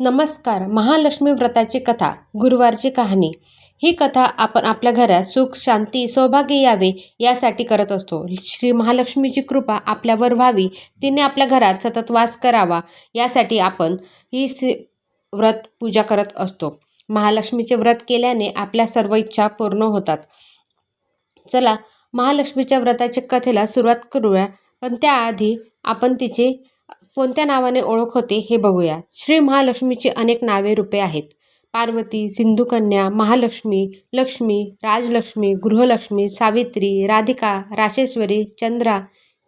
नमस्कार महालक्ष्मी व्रताची कथा गुरुवारची कहाणी. ही कथा आपण आपल्या घरात सुख शांती सौभाग्य यावे यासाठी करत असतो. श्री महालक्ष्मीची कृपा आपल्यावर व्हावी तिने आपल्या घरात सतत वास करावा यासाठी आपण ही व्रत पूजा करत असतो. महालक्ष्मीचे व्रत केल्याने आपल्या सर्व इच्छा पूर्ण होतात. चला महालक्ष्मीच्या व्रताच्या कथेला सुरुवात करूया पण त्याआधी आपण तिचे कोणत्या नावाने ओळख होते हे बघूया. श्री महालक्ष्मीची अनेक नावे रूपे आहेत. पार्वती सिंधुकन्या महालक्ष्मी लक्ष्मी राजलक्ष्मी गृहलक्ष्मी सावित्री राधिका राशेश्वरी चंद्रा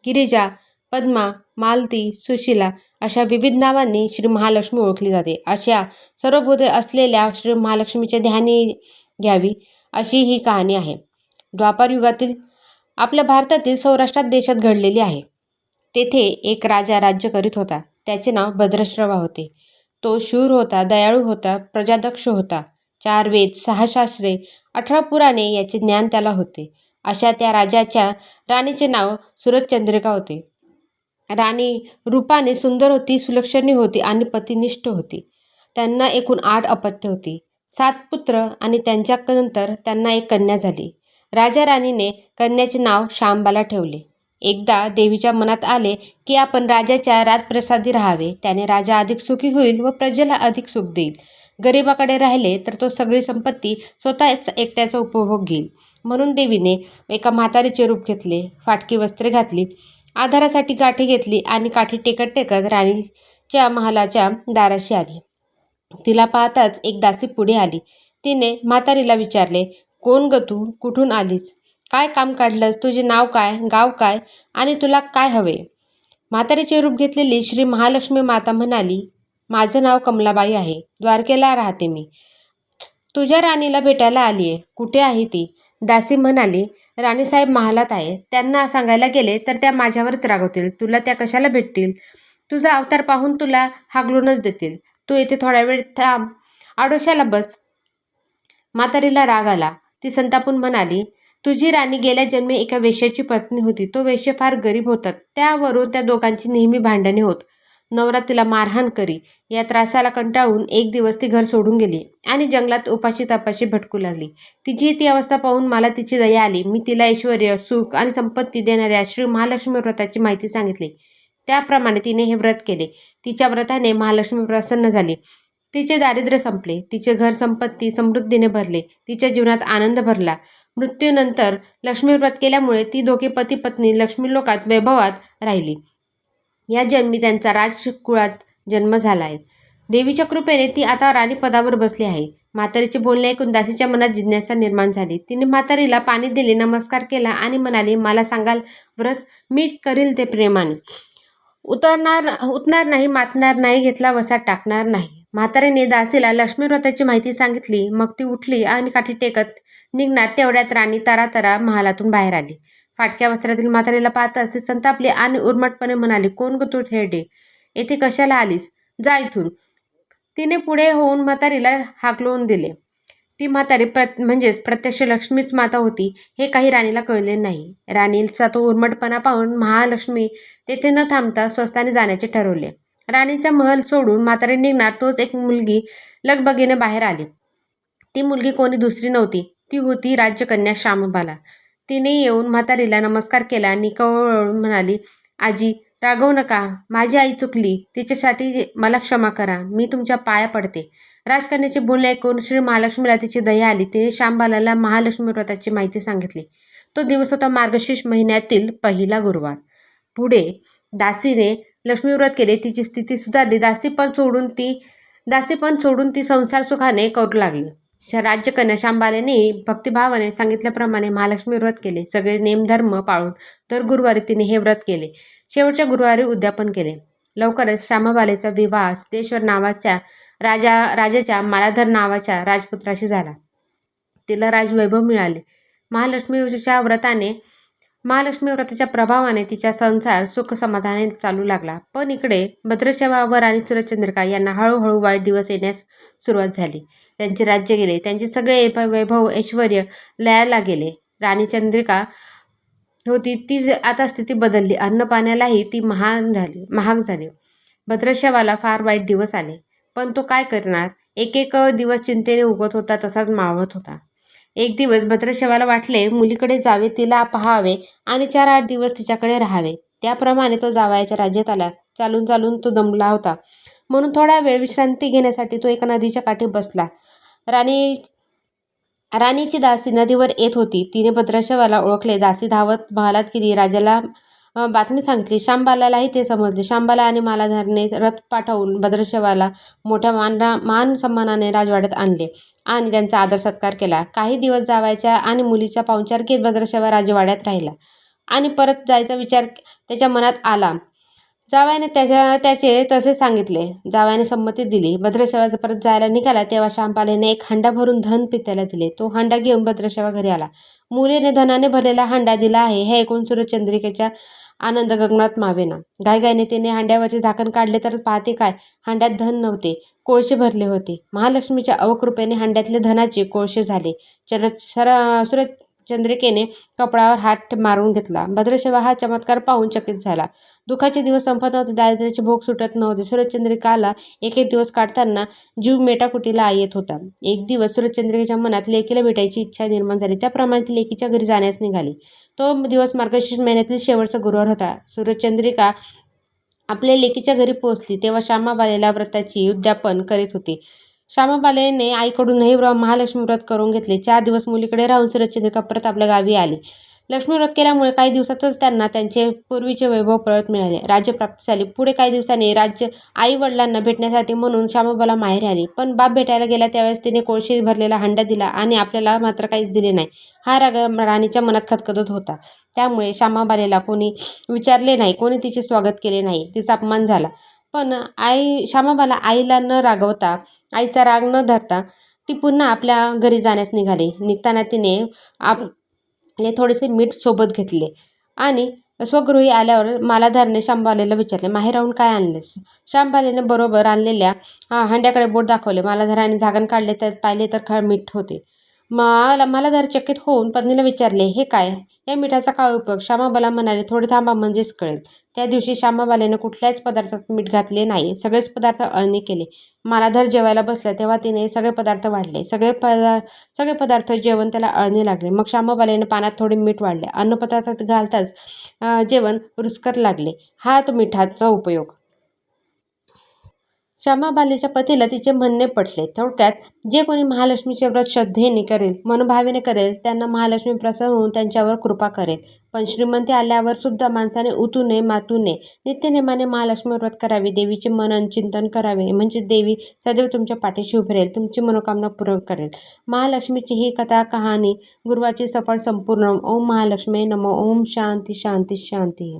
गिरिजा पद्मा मालती सुशिला अशा विविध नावांनी श्री महालक्ष्मी ओळखली जाते. अशा सर्व बोधे असलेल्या श्री महालक्ष्मीचे ध्यानी घ्यावी अशी ही कहाणी आहे. द्वापार युगातील आपल्या भारतातील सौराष्ट्रात देशात घडलेली आहे. तेथे एक राजा राज्य करीत होता. त्याचे नाव भद्रश्रवा होते. तो शूर होता दयाळू होता प्रजादक्ष होता. चार वेद सहा शास्त्रे अठरा पुराणे याचे ज्ञान त्याला होते. अशा त्या राजाच्या राणीचे नाव सूरजचंद्रिका होते. राणी रूपाने सुंदर होती सुलक्षणी होती आणि पतिनिष्ठ होती. त्यांना एकूण आठ अपत्य होती. सात पुत्र आणि त्यांच्यानंतर त्यांना एक कन्या झाली. राजा राणीने कन्याचे नाव शांबाला ठेवले. एकदा देवीच्या मनात आले की आपण राजाच्या राजप्रसादी राहावे. त्याने राजा अधिक सुखी होईल व प्रजेला अधिक सुख देईल. गरिबाकडे राहिले तर तो सगळी संपत्ती स्वतःच एकट्याचा उपभोग घेईल. म्हणून देवीने एका म्हातारीचे रूप घेतले फाटकी वस्त्रे घातली आधारासाठी काठी घेतली आणि काठी टेकत टेकत राणीच्या महालाच्या दाराशी आली. तिला पाहताच एक दासी पुढे आली. तिने म्हातारीला विचारले कोण ग तू? कुठून आलीस? काय काम काढलंस? तुझे नाव काय? गाव काय? आणि तुला काय हवे? म्हातारीचे रूप घेतलेली श्री महालक्ष्मी माता म्हणाली माझं नाव कमलाबाई आहे. द्वारकेला राहते मी. तुझ्या राणीला भेटायला आली आहे कुठे आहे ती? दासी म्हणाली राणीसाहेब महालात आहे. त्यांना सांगायला गेले तर त्या माझ्यावरच रागवतील. तुला त्या कशाला भेटतील? तुझा अवतार पाहून तुला हागलूनच देतील. तू येथे थोडा वेळ थांब. आडोशाला बस. म्हातारीला राग आला. ती संतापून म्हणाली तुझी राणी गेल्या जन्मी एका वेश्याची पत्नी होती. तो वेश्य फार गरीब होतात त्यावरून त्या दोघांची नेहमी भांडणे होत. नवरा तिला मारहाण करी. या त्रासाला कंटाळून एक दिवस ती घर सोडून गेली आणि जंगलात उपाशी तपाशी भटकू लागली. तिची ती अवस्था पाहून मला तिची दया आली. मी तिला ऐश्वर सुख आणि संपत्ती देणाऱ्या श्री महालक्ष्मी व्रताची माहिती सांगितली. त्याप्रमाणे तिने हे व्रत केले. तिच्या व्रताने महालक्ष्मी प्रसन्न झाली. तिचे दारिद्र्य संपले. तिचे घर संपत्ती समृद्धीने भरले. तिच्या जीवनात आनंद भरला. मृत्यूनंतर लक्ष्मी व्रत केल्यामुळे ती दोघे पती पत्नी लक्ष्मी लोकात वैभवात राहिली. या जन्मी त्यांचा राजकुळात जन्म झाला आहे देवीच्या कृपेने ती आता राणीपदावर बसली आहे. म्हातारीचे बोलणे ऐकून दासीच्या मनात जिज्ञासा निर्माण झाली. तिने म्हातारीला पाणी दिले नमस्कार केला आणि म्हणाली मला सांगाल व्रत मी करील ते प्रेमाने. उतरणार उतणार नाही मातणार नाही घेतला वसा टाकणार नाही. म्हाताऱ्याने दासीला लक्ष्मी व्रताची माहिती सांगितली. मग ती उठली आणि काठी टेकत निघणार तेवढ्यात राणी तारातारा महालातून बाहेर आली. फाटक्या वस्त्रातील म्हातारीला पाहताच ती संतापली आणि उर्मटपणे म्हणाली कोण ग तू ठेरडे येथे कशाला आलीस? जा इथून. तिने पुढे होऊन म्हातारीला हाकलवून दिले. ती म्हातारी प्रत म्हणजेच प्रत्यक्ष लक्ष्मीच माता होती हे काही राणीला कळले नाही. राणीचा तो उर्मटपणा पाहून महालक्ष्मी तेथे न थांबता स्वस्ताने जाण्याचे ठरवले. राणीचा महल सोडून म्हातारी निघणार तोच एक मुलगी लगबगीने बाहेर आली. ती मुलगी कोणी दुसरी नव्हती. ती होती राज्यकन्या श्यामबाला. तिने येऊन म्हातारीला नमस्कार केला आणि कवळून म्हणाली आजी रागवू नका. माझी आई चुकली. तिच्यासाठी मला क्षमा करा. मी तुमच्या पाया पडते. राजकन्याचे बोलणे ऐकून श्री महालक्ष्मीला तिची दया आली. तिने श्यामबालाला महालक्ष्मी व्रताची माहिती सांगितली. तो दिवस होता मार्गशीर्ष महिन्यातील पहिला गुरुवार. पुढे दासीने लक्ष्मीव्रत केले. तिची स्थिती सुधारली. दासीपण सोडून ती दासीपण सोडून ती संसार सुखाने करू लागली. राज्यकन्या शांबालेने भक्तिभावाने सांगितल्याप्रमाणे महालक्ष्मी व्रत केले. सगळे नेमधर्म पाळून तर गुरुवारी तिने हे व्रत केले. शेवटच्या गुरुवारी उद्यापन केले. लवकरच श्यामबालेचा विवाह सिद्धेश्वर नावाच्या राजा राजाच्या मालाधर नावाच्या राजपुत्राशी झाला. तिला राजवैभव मिळाले. महालक्ष्मीच्या व्रताने महालक्ष्मी व्रताच्या प्रभावाने तिचा संसार सुख समाधाने चालू लागला. पण इकडे भद्रशेवावर आणि सूर्यचंद्रिका यांना हळूहळू वाईट दिवस येण्यास सुरुवात झाली. त्यांचे राज्य गेले. त्यांचे सगळे वैभव ऐश्वर लयाला गेले. राणी चंद्रिका होती. ती आता स्थिती बदलली. अन्न पाण्यालाही ती महान झाली महाग झाली. भद्रशवाला फार वाईट दिवस आले. पण तो काय करणार? एक एक दिवस चिंतेने उगत होता तसाच मावळत होता. एक दिवस भद्रशवाला वाटले मुलीकडे जावे तिला पाहावे आणि चार आठ दिवस तिच्याकडे राहावे. त्याप्रमाणे तो जावयाच्या राज्यात आला. चालून चालून तो दमला होता. म्हणून थोडा वेळ विश्रांती घेण्यासाठी तो एका नदीच्या काठी बसला. राणी राणीची दासी नदीवर येत होती. तिने भद्रशवाला ओळखले. दासी धावत महालात गेली. राजाला बातमी सांगितली शांबालालाही ते समजले. शांबाला आणि मालाधारने रथ पाठवून भद्रशवाला मोठ्या मानरा मान सन्मानाने राजवाड्यात आणले आणि त्यांचा आदर सत्कार केला. काही दिवस जावायच्या आणि मुलीच्या पाहुणचार घेत भद्रशवा राजवाड्यात राहिला आणि परत जायचा विचार त्याच्या मनात आला. जावयाने त्याच्या त्याचे तसे सांगितले. जावयाने संमती दिली. भद्रशेवाचा परत जायला निघाला तेव्हा शांपालेने एक हांडा भरून धन पित्याला दिले. तो हांडा घेऊन भद्रशेवा घरी आला. मुलीने धनाने भरलेला हांडा दिला आहे. हे ऐकून सूर्यचंद्रिकेच्या आनंद गगनात मावेना गायगायने तिने हांड्यावरचे झाकण काढले तर पाहते काय? हांड्यात धन नव्हते. कोळसे भरले होते. महालक्ष्मीच्या अवकृपेने हांड्यातले धनाचे कोळसे झाले. चल सर चंद्रिकेने कपडावर हात मारून घेतला. भद्रशिवा हा चमत्कार पाहून चकित झाला. दुःखाचे दिवस संपत नव्हते. दारिद्र्याचे भोग सुटत नव्हते. सूर्यचंद्रिकाला एक एक दिवस काढताना जीव मेटाकुटीला येत होता. एक दिवस सूर्यचंद्रिकेच्या मनात लेकीला भेटायची इच्छा निर्माण झाली. त्याप्रमाणे ती लेकीच्या घरी जाण्यास निघाली. तो दिवस मार्गशीर्ष महिन्यातील शेवटचा गुरुवार होता. सूर्यचंद्रिका आपल्या लेकीच्या घरी पोहोचली. तेव्हा श्यामाबालेला व्रताची उद्यापन करीत होती. श्यामाबालेने आईकडूनही महालक्ष्मी व्रत करून घेतले. चार दिवस मुलीकडे राहून सूर्यचंद्रिका परत आपल्या गावी आली. लक्ष्मी व्रत केल्यामुळे काही दिवसातच त्यांना त्यांचे पूर्वीचे वैभव परत मिळाले. राज्यप्राप्ती झाली. पुढे काही दिवसांनी राज्य आई वडिलांना भेटण्यासाठी म्हणून श्यामाबाला माहेर आली. पण बाप भेटायला गेला त्यावेळेस तिने कोळशी भरलेला हंडा दिला आणि आपल्याला मात्र काहीच दिले नाही. हा राग राणीच्या मनात खतखतत होता. त्यामुळे श्यामाबालेला कोणी विचारले नाही. कोणी तिचे स्वागत केले नाही. तिचा अपमान झाला. पण आई श्यामाबाला आईला न रागवता आईचा राग न धरता ती पुन्हा आपल्या घरी जाण्यास निघाली. निघताना तिने आप थोडेसे मीठ सोबत घेतले आणि स्वगृही आल्यावर मालाधारने शांबालेला विचारले माहेर राहून काय आणलेस? शांबालेने बरोबर आणलेल्या हंड्याकडे बोट दाखवले. मालाधाराने झाकण काढले तर पाहिले तर खळ मीठ होते. मला मालाधार चकित होऊन पत्नीला विचारले हे काय? या मिठाचा काय उपयोग? श्यामाबाला म्हणाले थोडे थांबा म्हणजेच कळेल. त्या दिवशी श्यामाबालेने कुठल्याच पदार्थात मीठ घातले नाही. सगळेच पदार्थ अळणी केले. मालाधर जेवायला बसला तेव्हा तिने सगळे पदार्थ वाढले. सगळे पदा सगळे पदार्थ जेवण त्याला अळणी लागले. मग श्यामाबालेने पाण्यात थोडे मीठ वाढले. अन्नपदार्थात घालताच जेवण रुचकर लागले. हा तो मिठाचा उपयोग. श्यामाबालीच्या पतीला तिचे म्हणणे पटले. थोडक्यात जे कोणी महालक्ष्मीचे व्रत श्रद्धेने करेल मनोभावेने करेल त्यांना महालक्ष्मी प्रसन्न होऊन त्यांच्यावर कृपा करेल. पण श्रीमंती आल्यावर सुद्धा माणसाने उतू नये मातू नये. नित्यनेमाने महालक्ष्मी व्रत करावे देवीचे मनन चिंतन करावे. म्हणजे देवी सदैव तुमच्या पाठीशी उभी राहील तुमची मनोकामना पूर्ण करेल. महालक्ष्मीची ही कथा कहाणी गुरुवारची सफळ संपूर्ण. ओम महालक्ष्मी नमो. ओम शांती शांती शांती.